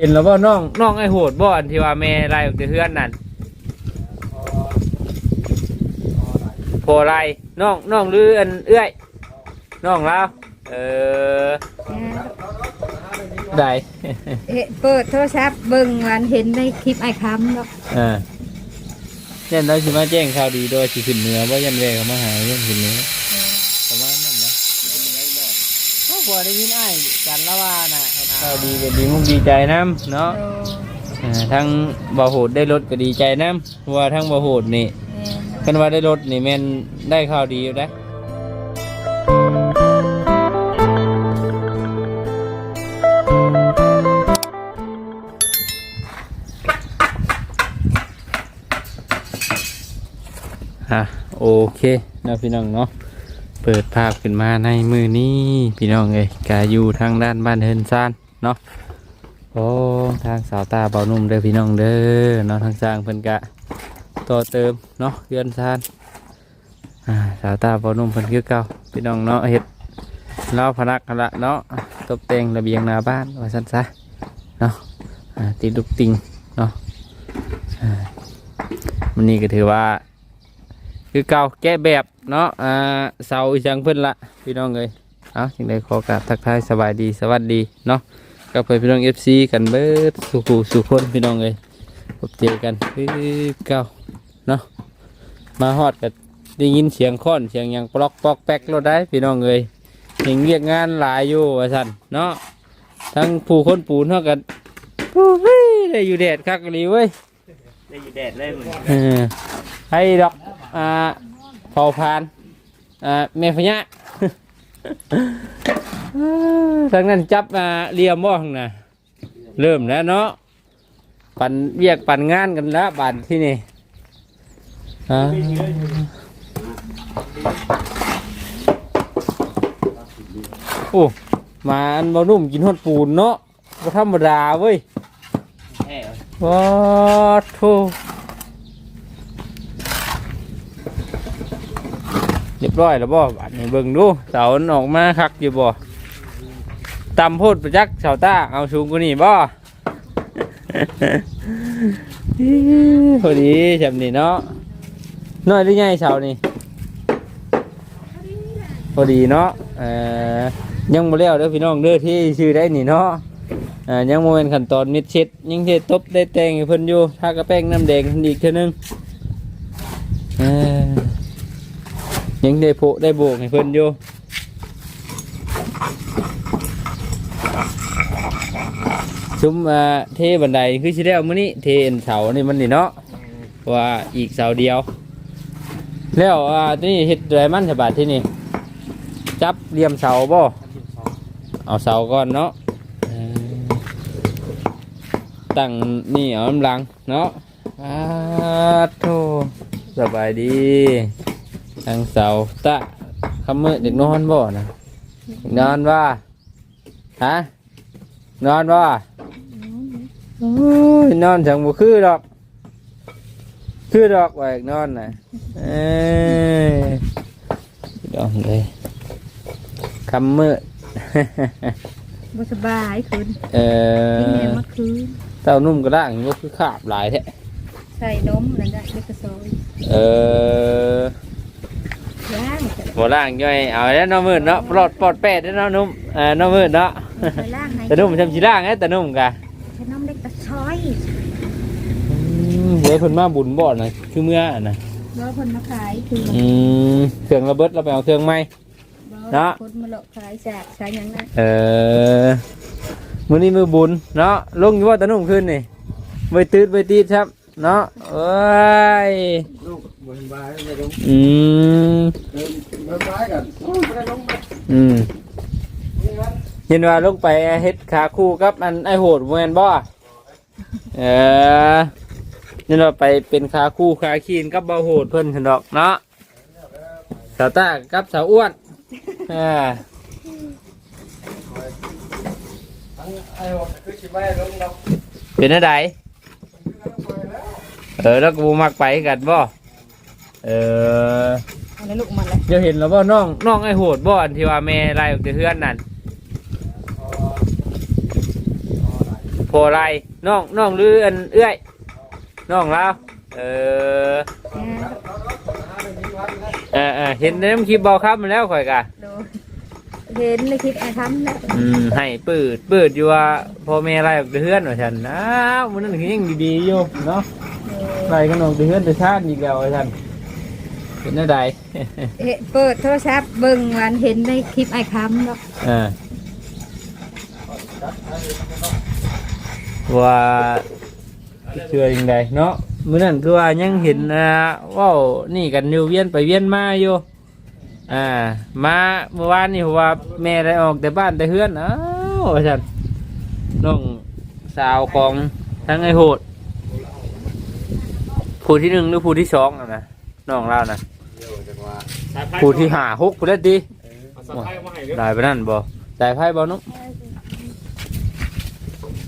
เห็นแล้วบ่น้องน้องไอ้โหดบ่อันที่ว่าแม่ไล่ออกจากเฮือนนั่นโพไล่น้องน้องหรืออันเอื้อยน้องแล้วเออได้เอ๊ะเปิดโทรศัพท์เบิ่งวันเห็นในคลิปไอ้คำแล้วอ่าเยันเราสิมาแจ้งข่าวดีโดยสิขึ้นเหนือว่ายันแวเขามาหาเรื่องขึ้นเหนือประมาณนั้นนะก็พอได้ยินอ้ายกันละว่าน่ะ ข่าวดีก็ดีมุกดีใจน้ำเนาะโอ้อ่าทั้งบ่โหดได้รถก็ดีใจน้ำเพราะว่าทั้งบ่โหดนี่แม่นกันว่าได้รถนี่แม่นได้ข่าวดีอยู่นะฮะโอเคนะพี่น้องเนาะเปิดภาพขึ้นมาในมือนี้พี่น้องเอ้ยกาอยู่ทางด้านบ้านเฮินซาน เนาะโอ้ทางสาวตาเบานุ่มเด้อพี่น้องเด้อเนาะทางสร้างเพิ่นกะต่อเติมเนาะเรือนซานอ่าสาวตาบอนุ่มเพิ่นคือเก่าพี่น้องเนาะเฮ็ดเล่าพนักกันละเนาะตกแต่งระเบียงหน้าบ้านว่าซั่นซะเนาะอ่าติดลูกติงเนาะอ่ามันนี่ก็ถือว่า คือเก่าแก้แบบเนาะอ่าเสาอีจังเพิ่นละพี่น้องเอ้ยเอาจึงได้ขอกราบทักทายสบายดีสวัสดีเนาะ กับเพื่อนพี่น้อง FC กันเบิดสู่ผู้สู่คนพี่น้องเอ้ยพบเจอกันคือเก่าเนาะมาฮอดกับได้ยินเสียงค้อนเสียงหยังปลอกปอกแป๊กรถได้พี่น้องเลยเห็นเรียกงานหลายอยู่ว่าสันเนาะทั้งผู้คนปูนเท่ากันโอ้ยได้อยู่แดดคักอีหลีเว้ยได้อยู่แดดเลยมึงเออให้ดอกอ่าเผาพานอ่าแม่พญะ ทางนั้นจับมาเรียมบ่ข้างหน้าเริ่มแล้วเนาะปั่นเรียกปั่นงานกันแล้วบานที่นี่อ่าโอ้มาอันบ่นุ่มกินฮอดปูนเนาะบ่ธรรมดาเว้ยแห่ว้าโธ่เรีย บร้อยแล้วบ่บาดนี้เบิ่งดูเสาออกมาคักอยู่บ่ตำโพดประจักษ์เสาต้าเอาสูงกว่านี้บ่ พอดีจำนี่เนาะน้อยหรือไงเสานี่พอดีเนาะเอ่อยังบ่แล้วเด้อพี่น้องเด้อที่ชื่อได้นี่เนาะอ่ายังโมเป็นขั้นตอนมิดชิดยังเทตบได้แต่งให้เพิ่นอยู่ถ้ากระแป้งน้ำแดงเพิ่นอีกเท่านึงเอ่อ ยังได้โพได้โบกให้เพิ่นอยู่ซุ้มาเทบันไดคือชิได้เอามื้อนี้เทนเสานี่มันนี่เนาะว่าอีกเสาเดียว แล้วอ่าที่นี่เฮ็ดไรมันฉบาดที่นี่จับเหลี่ยมเสาบ่เอาเสาก่อนเนาะตั้งนี่เอากำลังเนาะอาโทสบายดีางเสาตะคำมือเด็กนอนบ่นะเด็กนอนว่าฮะนอนว่าโอ้ยนอนจังบ่คือดอก คือดอกว่าอยากนอนน่ะเอ้ยดอกเลยคำมืดบ่สบายคืนเอกินแม่อเมื่อคืนเต้านุ่มกระด้างก็คือขาบหลายแท้ใส่นมนั่นได้เล็กกระซอยเออ ย่างจะหัวล่างย่อยเอาแล้วน้องมืดเนาะปลอดปลอดแปดแล้วน้องนุ่มเอ่าน้องมืดเนาะใส่ล่างให้แต่นุ่มทำชีล่างไงแต่นุ่มกะใส่นมเล็กกระซอยอืมเดี๋ยวเพิ่นมาบุญบ่อนะคือเมื่อนะบ่คนมาขายคืออืมเครื่องระเบิดเราไปเอาเครื่องไหมบ่เนาะ คนมาเลาะขายจากขายหยังนั้นเออมื้อนี้มือบุญเนาะลงอยู่ว่าแต่นุ่มขึ้นนี่ไปตืดไปตีดครับ เนาะเอ้ยลูกบนบายไม่ลงอืมเดินเดินบายกันโอ้ยไม่ได้ลงไปอืมนี่ครับเห็นว่าลงไปเฮ็ดขาคู่กับอันไอโหดแมนบ่เออนี่เราไปเป็นขาคู่ขาคีนกับเบาโหดเพิ่นฉันดอกเนาะสาวตากับสาวอ้วนอ่าทั้งไอ้หัวคือชิบายลงเราเป็นอะไร เออแล้วก็บ่มักไปกันบ่เออเอาในลูกมันเลยเดี๋ยวเห็นแล้วบ่น้องน้องไอโหดบ่อันที่ว่าแม่ไล่ออกจากเฮือนนั่นพอไรน้องน้องหรืออันเอื้อยน้องเราเออเออเออเห็นในน้ำคลิปเบาครับมาแล้วข่อยกะโดย เห็นในคลิปไอ้คำนะอืมให้เปิดเปิดอยู่ว่าพ่อแม่ไรออกเดือนว่าฉันอ้าวมันนั่นยังดีๆอยู่เนาะไรกันออกเดือนแต่ชาติอีกแล้วว่าฉันเป็นอะไรเห็นเปิดโทรศัพท์เบิ่งวันเห็นในคลิปไอ้คำเนาะเออว่าเชื่อยังไงเนาะมื้อนั้นคือว่ายังเห็นอ่าเว้านี่กันอยู่เวียนไปเวียนมาอยู่ อ่า มาเมื่อวานนี่เพราะว่าแม่ได้ออกแต่บ้านแต่เฮือนอ้าวว่าฉันน้องสาวของทั้งไอ้โหด ผู้ที่หนึ่งหรือผู้ที่สองน่ะนะน้องเรานะผู้ที่หาหกผู้ได้ดีได้ไปนั่นบ่ได้ไพ่บ่นุ๊ก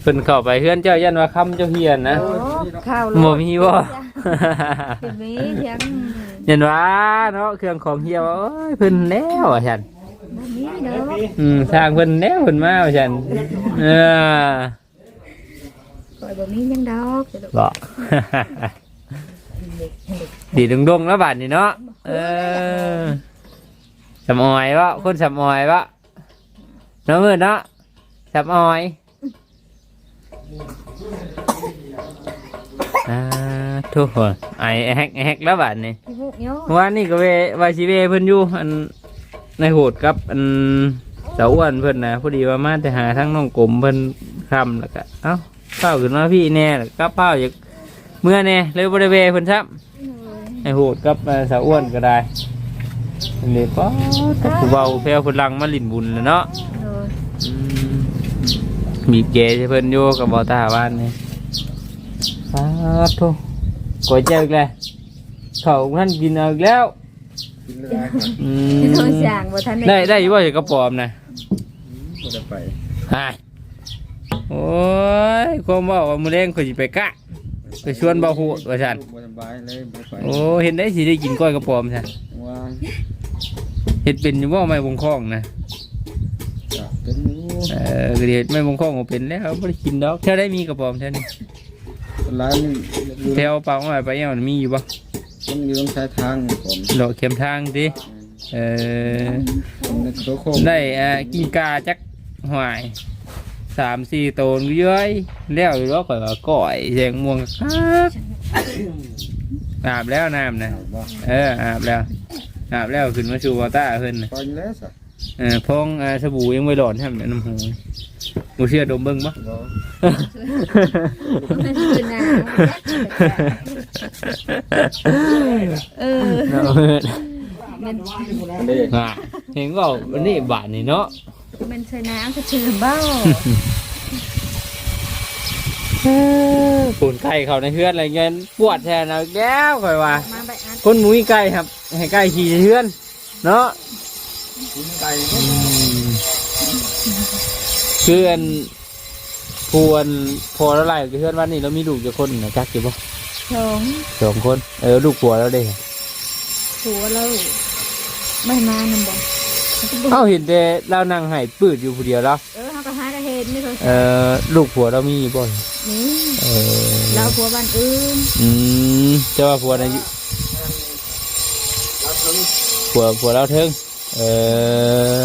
เพิ่นเข้าไปเฮือนเจ้ายันว่าคำเจ้าเฮียนนะโอ้ข้าวบ่มีบ่คือมีเพียง ยันว่าเนาะเครื่องของเฮียว่าโอ้ยเพิ่นแล้วอะฉันบ่มีเนาะอืมทางเพิ่นแล้วเพิ่นมาว่าฉันเออคอยบ่มีหยังดอกจะดอกบ่ ดีดงๆแล้วบาดนี้เนาะเออสำออยบ่คนสำออยบ่เนาะมื้อเนาะสำออยอ่า ทุกคนไอแฮกไอแฮกแล้วบาดนี่ขี้มุกเนาะว่านี่ก็เววาชิเวเพิ่นอยู่อันในโหดกับอันเสาอ้วนเพิ่นนะพอดีว่ามาแต่หาทั้งน้องกลมเพิ่นคำแล้วก็เอ้าเป้าขึ้นมาพี่แน่แล้วก็เป้าอยากเมื่อแน่เลยบริเวเพิ่นซ้ำในโหดกับเสาอ้วนก็ได้อันนี้ก็ผู้เบาแพรวพลังมาลินบุญแล้วเนาะโดยอืมมีเกใช่เพิ่นอยู่กับบอตาบ้านนี่ อ้าวโธ่ก๋วยเจ๋วอีกแล้วเขาท่านกินเอาอีกแล้วกินได้ครับอืที่มโทรสั่งบ่ทันได้ได้อยู่ว่าจะกระปอมนะบ่ได้ไปฮายโอ้ยความว่าว่ามือแรงข่อยสิไปกะไปชวนเบาหูว่าฉันบ่สบายเลยบ่ไปโอ้เห็นได้สิได้กินก้อยกระปอมใช่ว่าเห็ดเป็นอยู่ว่าไม่บงคล้องนะจะเป็นอยู่เออก็เห็ดไม่บงคล้องก็เป็นแล้วไม่ได้กินดอกเท่าได้มีกระปอมเท่านี้ ร้านอยู่แถวเปล่าอะไรไปยังมันมีอยู่ปะมันอยู่ตรงชายทางผมดอกเข็มทางดิเออผมในโคโคได้อ่ากินกาจักหวายสามสี่โตนเย้ยแล้วอยู่แล้วข่อยว่าก่อยแยงม่วงคักอาบแล้วน้ำนะบ่เอออาบแล้วอาบแล้วขึ้นมาชูวอต้าขึ้นน่ะปล่อยแล้วซะเออพองอ่าสบู่ยังไม่หลอนใช่ไหมน้ำหูมู เชื่อดมเบิ้งปะบ่ มันคือหนาวเออเนาะเอิ้นมันอันนี้อะเห็นก็วันนี้บาทนี่เนาะมันใส่น้ำก็ชื่อเบ้าปูนไก่เขาในเฮือนอะไรเงี้ยปวดแทนเอาแก้วข่อยว่า มาใบอัดคนหมูมีไก่ครับ ให้ไก่ขี่เฮือน เนาะกินไก่ คืออันพวนพอแล้วไรกับเพื่อนวันนี้เรามีลูกจะคนนะจักอยู่ปะสองสองคน เออลูกผัวแล้วเด้หัวเราไม่มามันบอกเอ้าเห็นแต่เรานั่งให้ปืดอยู่ผู้เดียวแล้วเออเขาก็หาได้เห็นนี่เขาเออลูกผัวเรามีบ่อยนี่เออเราผัวบ้านอื่นอืมจะว่าผัวนะอยู่ผัวผัวเราเทิงเออ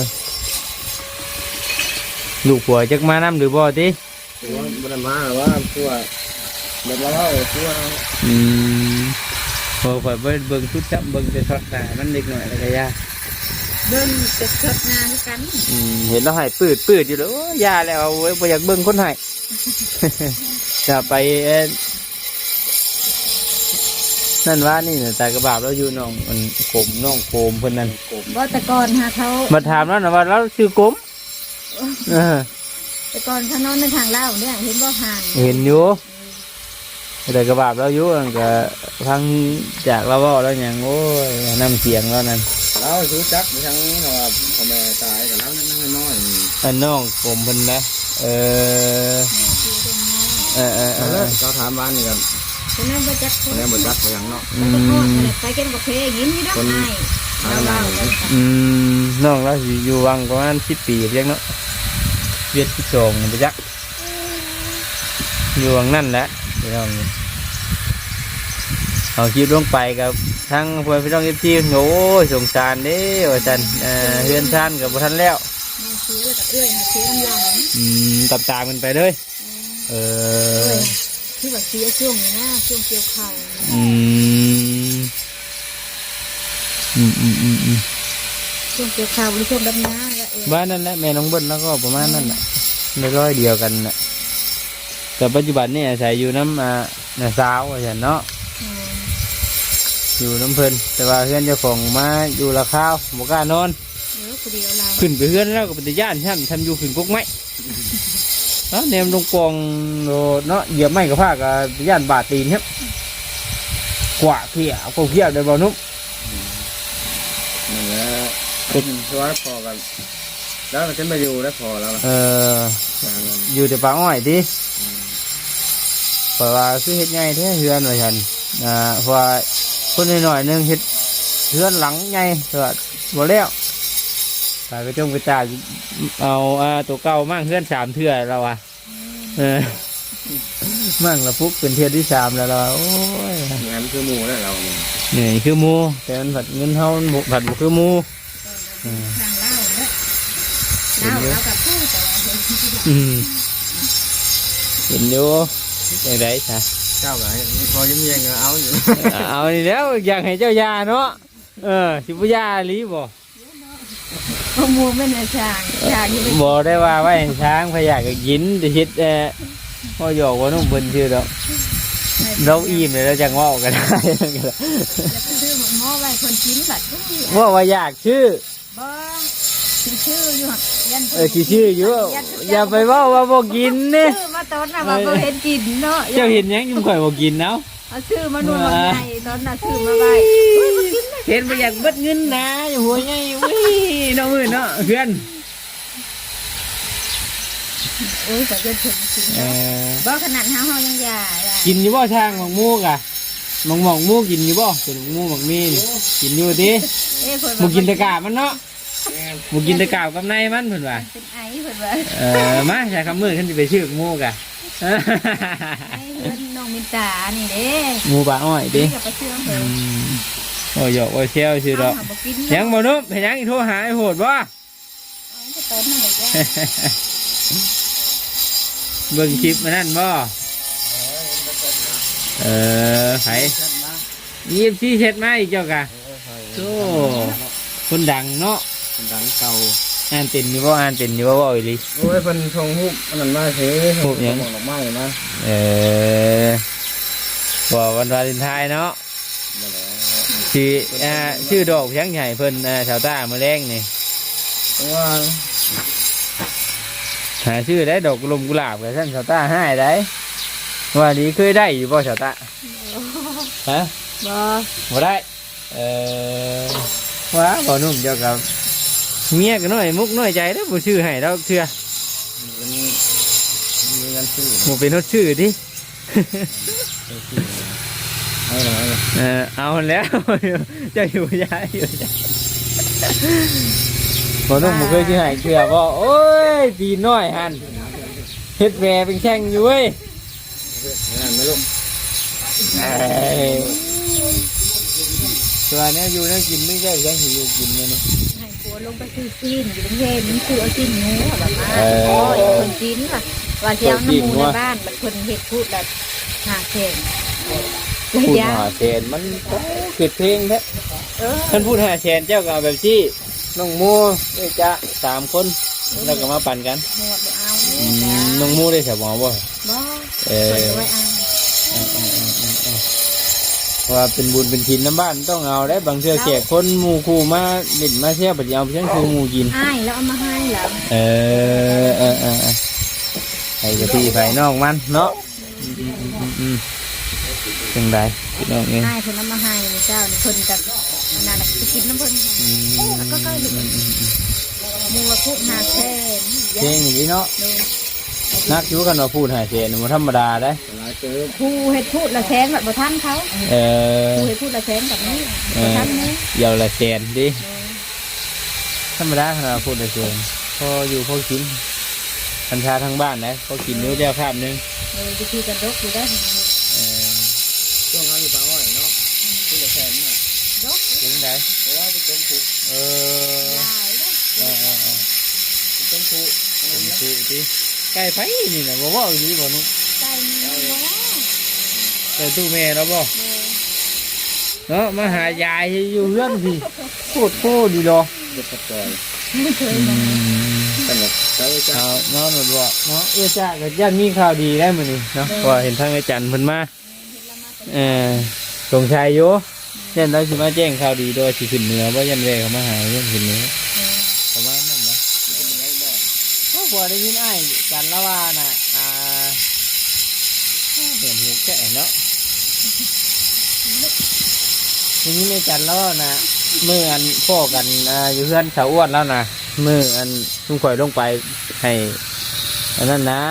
ลูกผัวจักมานํหรือบ่ติตัวบ่ได้มาว่าตัวแบบว่าตัวอืมพอข่อยเบิ่งเบิ่งชุดจับเบิ่งแต่ทอดหน้ามันเล็กหน่อยแล้วก็ยาเดินจะเกิดนาคือกันอืมเห็นเราให้ปืดปืดอยู่แล้วโอ้ยยาแล้วเอาไว้บ่อยากเบิ่งคนให้จะไปเอ่อนั่นว่านี่น่ะตากระบาบเราอยู่น้องมันขมน้องโคมเพิ่นนั่นบ่แต่ก่อนหาเขามาถามแล้วนะว่าเราชื่อกลม เออแต่ก่อนเขานอนในทางเล่าเนี่ยเห็นบ่ห่างเห็นอยู่แต่กระบาบเราอยู่นั่นก็ฟังจากเราเว่าแล้วอย่างโอ้ยน้ำเสียงแล้วนั่นเรารู้จักไปทางว่าพ่อแม่ตายกับเรานั่งน้อยอันน้องกลมเพิ่นนะเออเออเออเอเอาอเลยเราถามบ้านนี่กันฉะนั้นบ่จักคคนนนี้บ่จักไปยังเนาะอืไปทอดมไปกินกาแฟยิ้มนี่ดอกไม้เราเล่ากันอืมน้องเราสิอยู่วังประมาณสิบปีเรียกเนาะ เวียดที่สองไปจักอยู่ข้างนั่นแหละพี่น้องเอาคลิปลงไปกับทั้งเพื่อนพี่น้องเอฟซีโอ้ยสงสารเด้ว่าจันเอ่อเฮือนชานกับท่านแล้วมาเสียแล้วก็เอื้อยมาเสียน้ำลายอืมตับตามกันไปเลยเอเอื้ออยที่แบบเสียช่วงนี้นะช่วงเกี่ยวข้าวอืมอืมอืมอืมอืม ช่วงเกี่ยวข้าวหรือช่วงดำน้ำแล้วเองบ้านนั่นแหละแม่น้องเบิ้ลแล้วก็ประมาณนั้นแหละในร้อยเดียวกันน่ะแต่ปัจจุบันนี่อาศัยอยู่น้ำอ่าน้าสาวว่าจันเนาะอืมอยู่น้ำเพลินแต่ว่าเพื่อนเจ้าของมาอยู่ละข้าวบกล้านอนเดี๋ยวคนเดียวเราขึ้นไปเพื่อนแล้วก็เป็นย่านท่านทำอยู่ขึ้นกกไม้เนาะแนมลงปองโลดเนาะเหยียบไม้กับผ้ากับย่านบาดตีนครับกว่าเพียกว่าเพียได้บ่นุ่มนั่นแหละ เป็นตัวพอกันแล้วมันจะมาอยู่แล้วพอแล้วเออหาเงินอยู่แต่ป่าอ้อยดิเพราะว่าคือเฮ็ดไงแท้เฮือนว่าฉันอ่าเพราะว่าคนน้อยๆหนึงเฮ็ดเฮือนหลังไงแต่ว่าบ่แล้วตายไปจงไปตายเอาอ่าตัวเก่ามั่งเฮือนสามเทื่อแล้วอะเออมั่งละปุ๊กเป็นเทื่อที่สามแล้วเราโอ้ยงานคือหมู่แล้วเราเนี่ยเหนื่อยคือหมูแต่มันผัดเงินเท่าบ่ผัดบ่คือหมูอืม ทางเล่าเนี่ยเล่าแล้วกับพูดแต่ว่าเห็นที่อืมเห็นอยู่อย่างไรจ้ะเจ้าไหนพอยิ้มเยังเอาอยู่เอานี่แล้วอยากให้เจ้ายาเนาะเออสิบุยาหลีบ่ขโมยไม่ในช่างช่างที่เป็นบ่ได้ว่าไว้ให้ช้างพยากก็กินแต่เฮ็ดเออพ่อหยอกว่าน้องเบิ่นชื่อดอกเราอิ่มเลยเราจังเว่ากันได้แล้วก็ซื้อหมกหม้อไว้คนกินแบบทุกอย่างว่าว่าอยากชื่อ บ้าสิชื่ออยู่หั่นยันเออสิชื่ออยู่อย่าไปเว่าว่าบ่กินนี่ชื่อมาตอนน่ะว่าบ่เห็นกินเนาะเจ้าเห็นหยังยุ่งข่อยบ่กินเนาะเอาชื่อมาดูมาไงตอนน่ะชื่อมาไว้เฮ้ยบ่กินนะเห็นบ่อยากเบิดเงินนะอย่าหัวใหญ่อุ้ยน้องมื้อเนาะเพื่อนโอ้ยแต่จะถึงกินเอเนาะอบ่ขนาดเฮาเฮายังอยาอะกินอยู่บ่ช่างหมองมูกอะหมองหมองมูกินอยู่บ่เป็นหมองมูหมองมีนี่กินอยู่ติเอ้ยเพิ่นหมูว่ากินแตะกาบมันเนาะ หมูกินแตะกาบกับในมันเพิ่นว่าเป็นไอเพิ่นว่าเออมาใช้คำมือขึ้นสิไปชื่อหมูกะไอเพิ่นน้องมินตานี่เด้หมูปลาอ้อยดินี่ก็ไปชื่อเพิ่อืนมโอ้ยหยอกโอ้ยเชี่ยวชื่อดอกเฮาบ่กินยังบ่นุ่มเห็นยังอีโทรหาไอ้โหดบ่เอาแต่ตอนนั้นเลยจ้ะเบิ่งคลิปมานั่นบ่เออไผยี่สิบสี่เช็ดมาอีกเจ้ากะโอ้คนดังเนาะ ดังเก่าอ่านเป็นอยู่บ่อ่านเป็นอยู่บ่บ่อีหลีโอ้ยเป็นทงหุบอันนั้นมาเถอะหุบหยังดอกไม้มาเออบ่วันวาเลนไทน์เนาะมาแล้วชื่ออ่าชื่อดอกเพียงใหญ่เพิ่นอ่าชาวต้ามาแรงนี่เพราะว่าหาชื่อได้ดอกลมกุหลาบกับท่านชาวต้าให้ได้ว่านี้เคยได้อยู่ป่ชาวต้าฮะบ่บ่ได้เออว้าบ่หนุ่มเจ้ากับ เมียก็น้อยมุกน้อยใจแล้วบ่ชื่อให้เราเชื่อมันมีเงินซื้อบ่เป็นฮดชื่อดิให้หน่อยเออเอาแล้วเจ้าอยู่ยายอยู่ยายบ่หนุ่มบ่เคยชื่อให้เชื่อบ่โอ้ยปีน้อยหันเฮ็ดแหวเป็นแข้งอยู่เว้ยนั่นไม่รู้เอ้ยตัวเนี้ยอยู่เนี่ยกินไม่ได้ยังหิวกินเนี่ยนี่ให้ผัวลงไปซื้อซีนอยู่เย็นๆคือเอาซีนหนูแบบมาเออโอ้ยคนกินว่ะว่าสิเอาน้ำหมูในบ้านบัดคนเฮ็ดพูดแบบหาเข่งระพูดยะหาแสนมันโอ้เกิดเพลงแท้เออท่านพูดหาแสนเจ้าก็เอาแบบที่น้องมูเอ้ยจ๊ะสามคนแล้วก็มาปั่นกันหมดบ่เอาอืมน้องมูได้สมองบ่บ่เอเปิอดไว้เอา เออเออเออเออเออ ว่าเป็นบุญเป็นทินน้ำบ้านต้องเอาได้บางเทื่อแขกคนหมู่คู่มาเล่นมาเที่ยวปัดยาวเพียงคู่หมู่กินอ้ายแล้วเอามาให้แล้วเออเออเออเออไอ้กะทิไฟนอกมันเนาะอืมอืมอืมอืมอืมจังไดพี่น้องเองอ้ายเพิ่นเอามาให้นี่เจ้านี่เพิ่นกับอันนั้นน่ะสิกินน้ำเพิ่นอืมแล้วก็ก็ดูอืมอืมอืมหมูว่าพูดหาแค่เพลงอย่างนี้เนาะดูนักอยู่กันว่าพูดหาเสียนมันธรรมดาได้หลาย เติมผู้เฮ็ดพูดละแสนแบบบ่ทันเขาเออผู้เฮ็ดพูดละแสนแบบนี้บ่ทันนี้เดี๋ยวละเสียนดิธรรมดาขนาดพูดละเสียนพออยู่พอกินพันชาทั้งบ้านนะพอกินนิ้วเดียวข้ามหนึงโออวิธีกันรกอยู่ได้เออช่วงเขาอยู่ปางอ้อยเนาะที่เหลือแสนน่ะรกถึงไหนเพราะว่าจะเป็นผูเออหลายเด้อเออเออเออเป็นผูเป็นผู้ที่ไก่ไผนี่น่ะบ่เว้าอีหลีบ่นุ ใจมีบ่แต่ตู้แม่แล้วบ่แม่เนาะมาหายายอยู่เฮือนพี่โคตรโคตรดีดอกเด็กกระจอยไม่เคยมาสงบเจ้าจ้าเอาเนาะหนวดบ่เนาะเอื้อจ้าก็ย่านมีข่าวดีได้มื้อนี้เนาะเพราะว่าเห็นทางอาจารย์เพิ่นมาเออสงชัยอยู่ยันเราสิมาแจ้งข่าวดีโดยสิขึ้นเหนือบ่ยันแวเขามาหาเรื่องขึ้นเหนือประมาณนั้นนะเพราะว่าได้ยินอ้ายกันแล้วว่าน่ะอ่าเดี๋ยวหู แก่เนาะทีนี้ในจันแล้วนะเมื่ออันพ่อกันอ่าอยู่เพื่อนสาวอ้วนแล้วนะเมื่ออันลุงข่อยลงไปให้อันนั้นนะ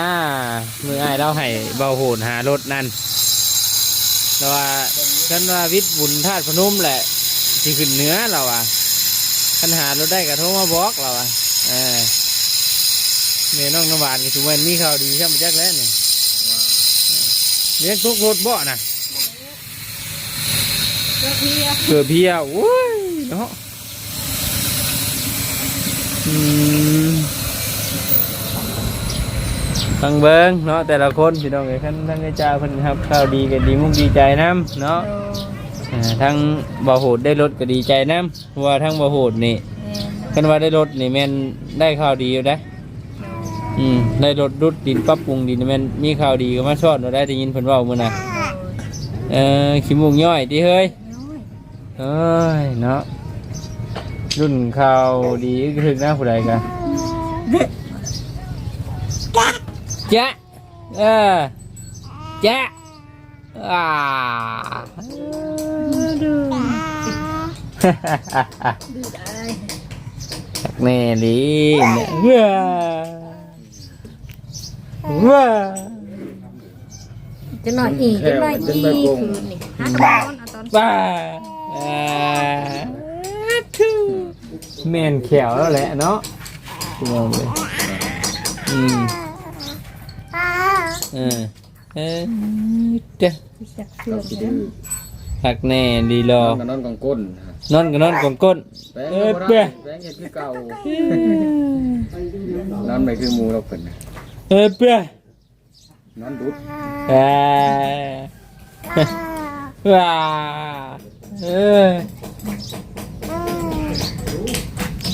มืออ้ายเราให้เบาโหนหารถนั่นแต่ว่าฉันว่าวิทย์บุญธาตุพนมแหละที่ขึ้นเหนือเราอะคันหารถได้กระทรมาบอกเราอะเออเมียน้องน้ำหวานก็ถือว่ามีข่าวดีใช่ไหมแจักแล้วนี่ เลี้ยงทุกรถบ่นะรกเพียเผื่อเพียโว้ยเนาะอืมฟังเบิ้งเนาะแต่ละคนพี่น้องเอ้ยท่านทั้งไอ้เจ้าเพิ่นครับข่าวดีก็ดีมุกดีใจน้ำเนาะโดอ่าทั้งบ่าวโหดได้รถก็ดีใจน้ำเพราะว่าทั้งบ่าวโหดนี่แม่กันว่าได้รถนี่แม่นได้ข่าวดีอยู่ได้ออืม ได้รถรุดดินปรับปรุงดินแม่นมีข่าวดีก็มาชอดเราได้ได้ยินเพิ่นเว้ามื้อน่ะเออขี้มุกย่อยติเฮ้ยเอ้ยเนาะรุ่นข่าวดีถึงหน้าผู้ใดกันจ๊ะเออจ๊ะอ่าดื้อได้แม่ลีเนี่ย ว้าว้าจะหน่อยอีกจะหน่อยอีกคืนนี่หากระบอกเอาตอนว้าอ่าทูแม่นแขวแล้วแหละเนาะพี่น้องเลยอืมเออเออเจ้าจะเคลื่อนสิเด้ดื้ออหักแน่ดีรนออนกับนอนกองก้นนอนก็นอนกองก้น แป้งเอ้ยก็เป้ได้แป้งเห็ดคือเก่านอนไปคือหมูเราเป็น เอ้ยเป้นอนดุดเอ้ยว้าเอ้ย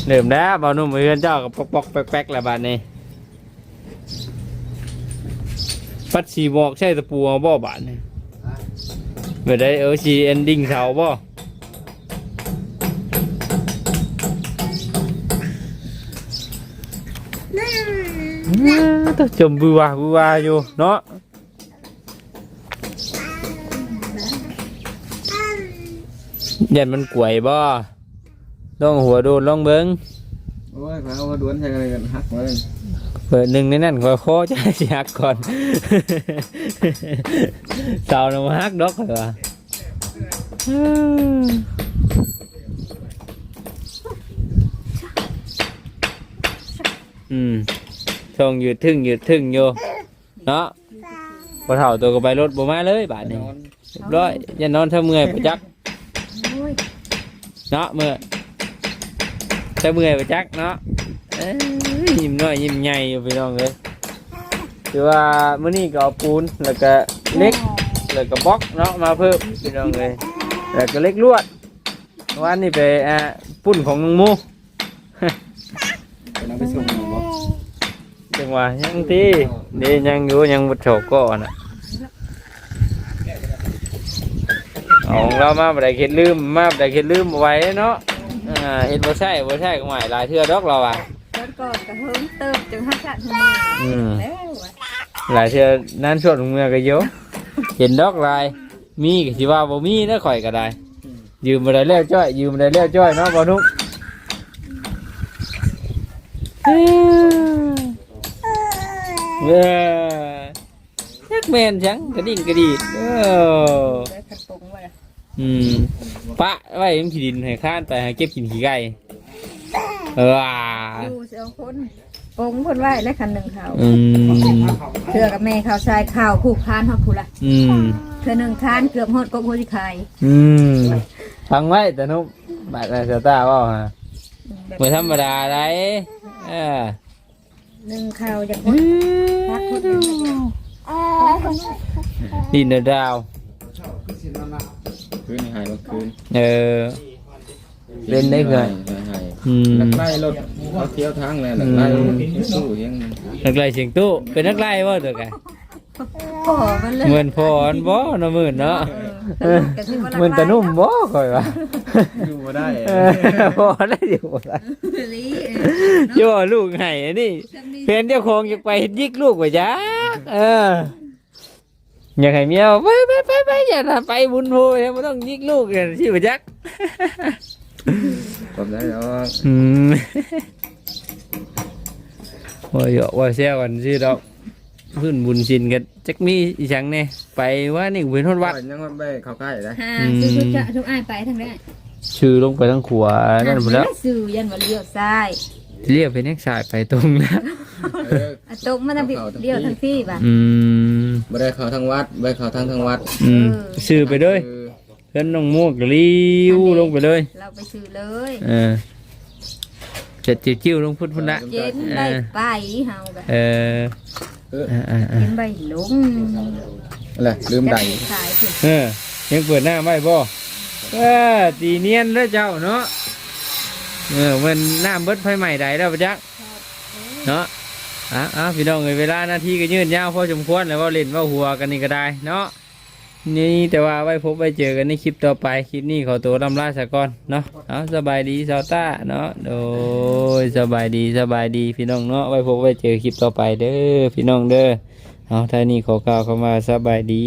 เริ่มแล้วบ่าวหนุ่มเอื้อนเจ้ากับปอกปอกๆแป๊กๆแล้วบาดนี้ปัดสีบอกใช่ตะปูเอาบ่บาดนี้เมื่อได้เออสีเอนดิ้งเสาบ่ ต้องจมบือวาบือวาอยู่เนาะยันมันกวยบ่ต้องหัวโดนลองเบิ้งโอ้ยเขาเอามาดวนใช่กันกันหักมาเลยเปิดหนึ่งในนั้นขอคอจะสิหักก่อนสาวน้ำฮักดอกเหรออืม ช่องยืดทึ่งยืดทึ่งอยู่เนาะพอเท่าตัวก็ไปรถบ่มาเลยบาทนี้เรียบร้อยอย่านอนถ้าเมื่อยไปจักเนาะเมื่อยถ้าเมื่อยไปจักเนาะยิ้มน้อยยิ้มใหญ่อยู่พี่น้องเลยคือว่ามื้อนี้ก็เอาปูนแล้วก็เล็กแล้วก็บล็อกเนาะมาเพิ่มพี่น้องเลยแล้วก็เล็กลวดวันนี้ไปอ่าปุ้นของน้องมู เป็นเอาไปส่งหมูบ่ จังห วะยังที่นี่ยังอยู่ยังบ่โฉกก่อนอะของเรามาบ่ได้เข็ดลืมมาบ่ได้เข็ดลืมไว้เนาะอ่าเฮ็ดบ่ใช่บ่ใช่ก็หมายหลายเทื่อดอกเราอะแล้วก่อนกระเฮิมเติมจึงหักชัดมืออืมแล้วอะหลายเทื่อนั่นชวดเมื่อก็เยอะเห็นดอกลายมีก็สิว่าบ่มีนะข่อยก็ได้ ยืมมาได้แล้วจ้อยยืมมาได้แล้วจ้อยเนาะบ่นุ๊ก เว้ยจักแม่นจังกระดิ่งกระดีดเออได้ขัดปงไว้อะอืมปะไว้มันขี้ดินให้ข้านไปให้เก็บกินขี้ไก่เอออยู่สองคนปงเพิ่นไว้และคันหนึ่งเขาอืมเทื่อกับแม่เขาชายข้าวผูกคานเฮาพูนละอืมเทื่อหนึ่งคานเกือบฮอดกบหัวสิไข่อืมฟังไว้แต่นุ่มบาดสตาร์ว่าฮะแบบไม่ธรรมดาไรเออ หนึ่งข้าวจะพดพักพดหนึ่งเลยดินเดอะดาว คืนหายเมื่อคืนเออเล่นได้เกินหายหายอืม นักไล่รถเขาเที่ยวทางเลยนักไล่สู้เฮียงนักไล่เสียงตู้เป็นนักไล่บ่ตัวกะ พ่อมันเลยเหมือนพรบ่เนาะหมื่นเนาะเออแต่ที่ว่าเหมือนตะนุ่มบ่ค่อยว่าอยู่มาได้เออพอได้อยู่บ่ล่ะลีย่อลูกให้อันนี้เพื่อนเจ้าของอยากไปยิกลูกว่าจักเอออยากให้เมียไปไปไปไปอย่าทำไปบุญโพยไม่ต้องยิกลูกอย่างที่ว่าจักผมได้แล้วอืมว่าเหยาะว่าแซวกันสิดอก พื้นบุญชินกันจักมีอีชังเนี่ยไปว่านี่เว้นทนวัด ยังว่าไปเข้าใกล้ได้ฮ่าซื้อชุดจะชุดอ้ายไปทางนั้นชื่อลงไปทั้งขวานั่นหมดแล้วซื้อยันว่าเลี้ยวซ้ายเรียกไปนักสายไปตรงนะเอออะตกมาทางพี่เลี้ยวทางพี่ป่ะ อืมไม่ได้เข้าทางวัดไม่ได้เข้าทางทางวัดอืมชื่อไปเลยเพื่อนน้องมวกลิ้วลงไปเลย เราไปซื้อเลยเออจะจิ้วๆลงพุ่นพุ่นละเย็นใบไปเฮาแบบเออ เออเออเออเออเย็นใบหลงอะไรลืมใดขายถึงเออยังเปิดหน้าไม่บ่เออตีเนียนแล้วเจ้าเนาะเออมันน้ำเบิดไฟใหม่ใดแล้วปะจักเนาะอะอะพี่น้องเอ้ยเวลานาทีก็ยืดยาวพอสมควรแล้วว่าเล่นว่าหัวกันนี่ก็ได้เนาะ นี่แต่ว่าไว้พบไว้เจอกันในคลิปต่อไปคลิปนี้ขอตัวลำลาสะก่อนเนาะเอาสบายดีซาวต้าเนาะโดยสบายดีสบายดีพี่น้องเนาะไว้พบไว้เจอคลิปต่อไปเด้อพี่น้องเด้อเอาท่านี้ขอกล่าวเข้ามาสบายดี